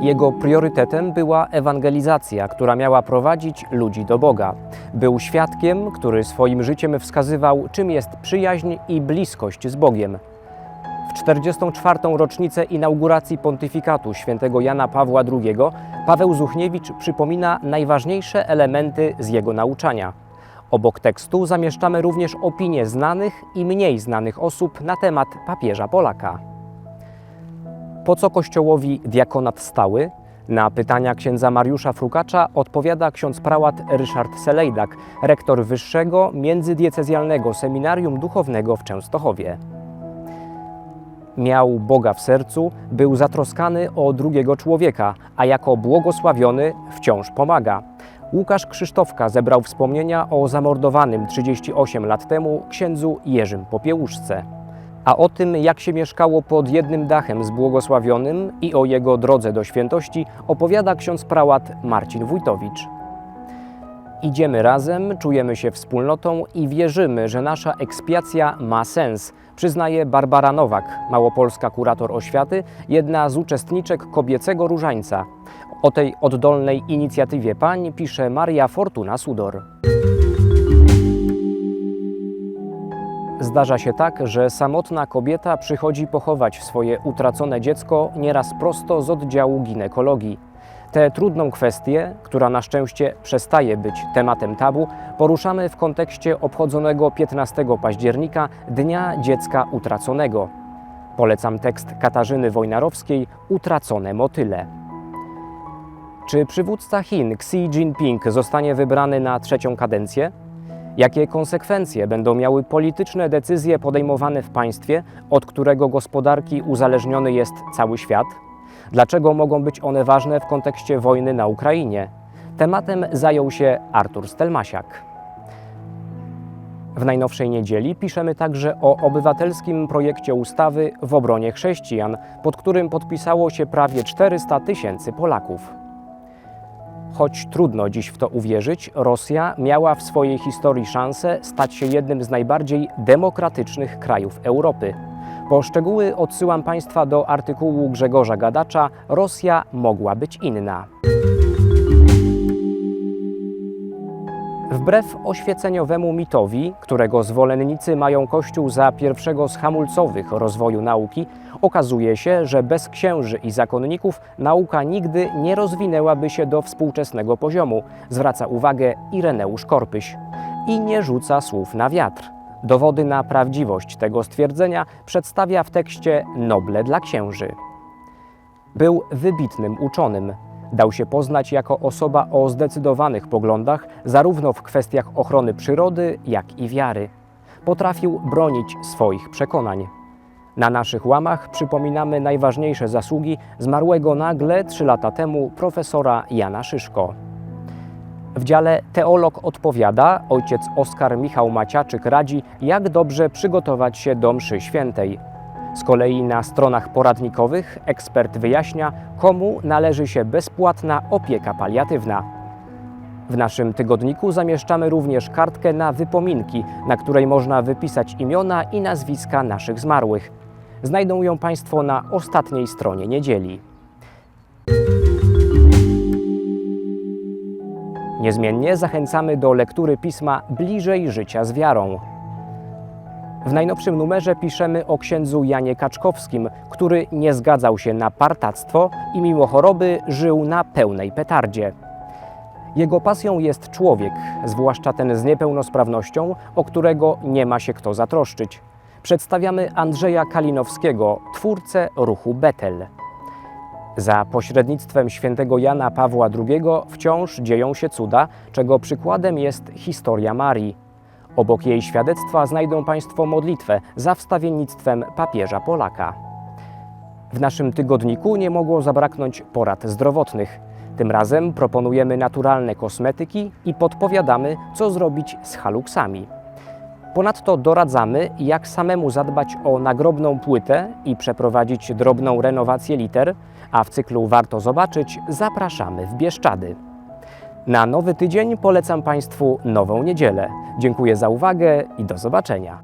Jego priorytetem była ewangelizacja, która miała prowadzić ludzi do Boga. Był świadkiem, który swoim życiem wskazywał, czym jest przyjaźń i bliskość z Bogiem. W 44. rocznicę inauguracji pontyfikatu świętego Jana Pawła II Paweł Zuchniewicz przypomina najważniejsze elementy z jego nauczania. Obok tekstu zamieszczamy również opinie znanych i mniej znanych osób na temat papieża Polaka. Po co Kościołowi diakonat stały? Na pytania księdza Mariusza Frukacza odpowiada ksiądz prałat Ryszard Selejdak, rektor Wyższego Międzydiecezjalnego Seminarium Duchownego w Częstochowie. Miał Boga w sercu, był zatroskany o drugiego człowieka, a jako błogosławiony wciąż pomaga. Łukasz Krzysztofka zebrał wspomnienia o zamordowanym 38 lat temu księdzu Jerzym Popiełuszce. A o tym, jak się mieszkało pod jednym dachem z błogosławionym i o jego drodze do świętości, opowiada ksiądz prałat Marcin Wójtowicz. Idziemy razem, czujemy się wspólnotą i wierzymy, że nasza ekspiacja ma sens, przyznaje Barbara Nowak, małopolska kurator oświaty, jedna z uczestniczek kobiecego różańca. O tej oddolnej inicjatywie pań pisze Maria Fortuna Sudor. Zdarza się tak, że samotna kobieta przychodzi pochować swoje utracone dziecko nieraz prosto z oddziału ginekologii. Tę trudną kwestię, która na szczęście przestaje być tematem tabu, poruszamy w kontekście obchodzonego 15 października Dnia Dziecka Utraconego. Polecam tekst Katarzyny Wojnarowskiej Utracone motyle. Czy przywódca Chin Xi Jinping zostanie wybrany na trzecią kadencję? Jakie konsekwencje będą miały polityczne decyzje podejmowane w państwie, od którego gospodarki uzależniony jest cały świat? Dlaczego mogą być one ważne w kontekście wojny na Ukrainie? Tematem zajął się Artur Stelmasiak. W najnowszej niedzieli piszemy także o obywatelskim projekcie ustawy w obronie chrześcijan, pod którym podpisało się prawie 400 tysięcy Polaków. Choć trudno dziś w to uwierzyć, Rosja miała w swojej historii szansę stać się jednym z najbardziej demokratycznych krajów Europy. Po szczegóły odsyłam Państwa do artykułu Grzegorza Gadacza Rosja mogła być inna. Wbrew oświeceniowemu mitowi, którego zwolennicy mają Kościół za pierwszego z hamulcowych rozwoju nauki, okazuje się, że bez księży i zakonników nauka nigdy nie rozwinęłaby się do współczesnego poziomu, zwraca uwagę Ireneusz Korpyś. I nie rzuca słów na wiatr. Dowody na prawdziwość tego stwierdzenia przedstawia w tekście Noble dla księży. Był wybitnym uczonym. Dał się poznać jako osoba o zdecydowanych poglądach, zarówno w kwestiach ochrony przyrody, jak i wiary. Potrafił bronić swoich przekonań. Na naszych łamach przypominamy najważniejsze zasługi zmarłego nagle trzy lata temu profesora Jana Szyszko. W dziale Teolog odpowiada, ojciec Oskar Michał Maciaczyk radzi, jak dobrze przygotować się do mszy świętej. Z kolei na stronach poradnikowych ekspert wyjaśnia, komu należy się bezpłatna opieka paliatywna. W naszym tygodniku zamieszczamy również kartkę na wypominki, na której można wypisać imiona i nazwiska naszych zmarłych. Znajdą ją Państwo na ostatniej stronie niedzieli. Niezmiennie zachęcamy do lektury pisma Bliżej życia z wiarą. W najnowszym numerze piszemy o księdzu Janie Kaczkowskim, który nie zgadzał się na partactwo i mimo choroby żył na pełnej petardzie. Jego pasją jest człowiek, zwłaszcza ten z niepełnosprawnością, o którego nie ma się kto zatroszczyć. Przedstawiamy Andrzeja Kalinowskiego, twórcę ruchu Betel. Za pośrednictwem świętego Jana Pawła II wciąż dzieją się cuda, czego przykładem jest historia Marii. Obok jej świadectwa znajdą Państwo modlitwę za wstawiennictwem papieża Polaka. W naszym tygodniku nie mogło zabraknąć porad zdrowotnych. Tym razem proponujemy naturalne kosmetyki i podpowiadamy, co zrobić z haluksami. Ponadto doradzamy, jak samemu zadbać o nagrobną płytę i przeprowadzić drobną renowację liter, a w cyklu Warto Zobaczyć zapraszamy w Bieszczady. Na nowy tydzień polecam Państwu nową niedzielę. Dziękuję za uwagę i do zobaczenia.